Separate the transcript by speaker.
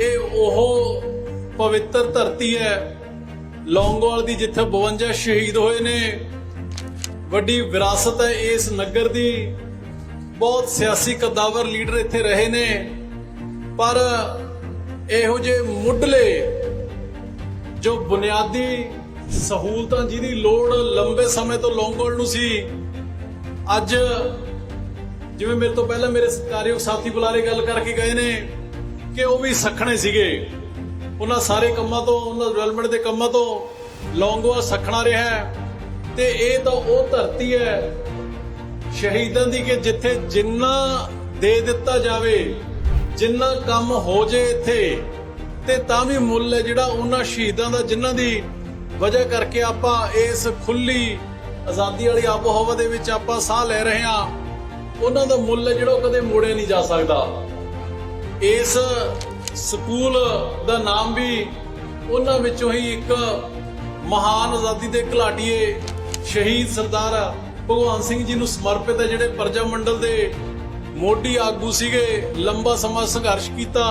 Speaker 1: ਇਹ ਉਹ ਪਵਿੱਤਰ ਧਰਤੀ ਹੈ। ਲੌਂਗੋਵਾਲ ਦੀ ਜਿੱਥੇ 52 ਸ਼ਹੀਦ ਹੋਏ ਨੇ, ਵੱਡੀ ਵਿਰਾਸਤ ਹੈ ਇਸ ਨਗਰ ਦੀ। ਬਹੁਤ ਸਿਆਸੀ ਕਦਾਵਰ ਲੀਡਰ ਇੱਥੇ ਰਹੇ ਨੇ, ਪਰ ਇਹੋ ਜਿਹੇ ਮੁੱਢਲੇ ਜੋ ਬੁਨਿਆਦੀ ਸਹੂਲਤਾਂ ਜਿਹਦੀ ਲੋੜ ਲੰਬੇ ਸਮੇਂ ਤੋਂ ਲੌਂਗੋਵਾਲ ਨੂੰ ਸੀ, ਅੱਜ ਜਿਵੇਂ ਮੇਰੇ ਤੋਂ ਪਹਿਲਾਂ ਮੇਰੇ ਕਾਰਯੋਗ ਸਾਥੀ ਬੁਲਾਰੇ ਗੱਲ ਕਰਕੇ ਗਏ ਨੇ ਕਿ ਉਹ ਵੀ ਸਖਣੇ ਸੀਗੇ। ਉਹਨਾਂ ਸਾਰੇ ਕੰਮਾਂ ਤੋਂ, ਉਹਨਾਂ ਡਿਵੈਲਪਮੈਂਟ ਦੇ ਕੰਮਾਂ ਤੋਂ ਲੌਂਗੋਆ ਸਖਣਾ ਰਿਹਾ ਹੈ। ਤੇ ਇਹ ਤਾਂ ਉਹ ਧਰਤੀ ਹੈ ਸ਼ਹੀਦਾਂ ਦੀ ਕਿ ਜਿੱਥੇ ਜਿੰਨਾ ਦੇ ਦਿੱਤਾ ਜਾਵੇ, ਜਿੰਨਾ ਕੰਮ ਹੋ ਜੇ ਇੱਥੇ, ਤੇ ਤਾਂ ਵੀ ਮੁੱਲ ਹੈ ਜਿਹੜਾ ਉਹਨਾਂ ਸ਼ਹੀਦਾਂ ਦਾ, ਜਿਨ੍ਹਾਂ ਦੀ ਵਜ੍ਹਾ ਕਰਕੇ ਆਪਾਂ ਇਸ ਖੁੱਲੀ ਆਜ਼ਾਦੀ ਵਾਲੀ ਆਬੋ ਹਵਾ ਦੇ ਵਿੱਚ ਆਪਾਂ ਸਾਹ ਲੈ ਰਹੇ ਹਾਂ। ਉਹਨਾਂ ਦਾ ਮੁੱਲ ਜਿਹੜਾ ਉਹ ਕਦੇ ਮੋੜਿਆ ਨਹੀਂ ਜਾ ਸਕਦਾ। ਇਸ ਸਕੂਲ ਦਾ ਨਾਮ ਵੀ ਉਹਨਾਂ ਵਿੱਚੋਂ ਹੀ ਇੱਕ ਮਹਾਨ ਆਜ਼ਾਦੀ ਦੇ ਘਲਾਟੀਏ ਸ਼ਹੀਦ ਸਰਦਾਰ ਭਗਵਾਨ ਸਿੰਘ ਜੀ ਨੂੰ ਸਮਰਪਿਤ ਹੈ, ਜਿਹੜੇ ਪ੍ਰਜਾ ਮੰਡਲ ਦੇ ਮੋਢੀ ਆਗੂ ਸੀਗੇ, ਲੰਬਾ ਸਮਾਂ ਸੰਘਰਸ਼ ਕੀਤਾ।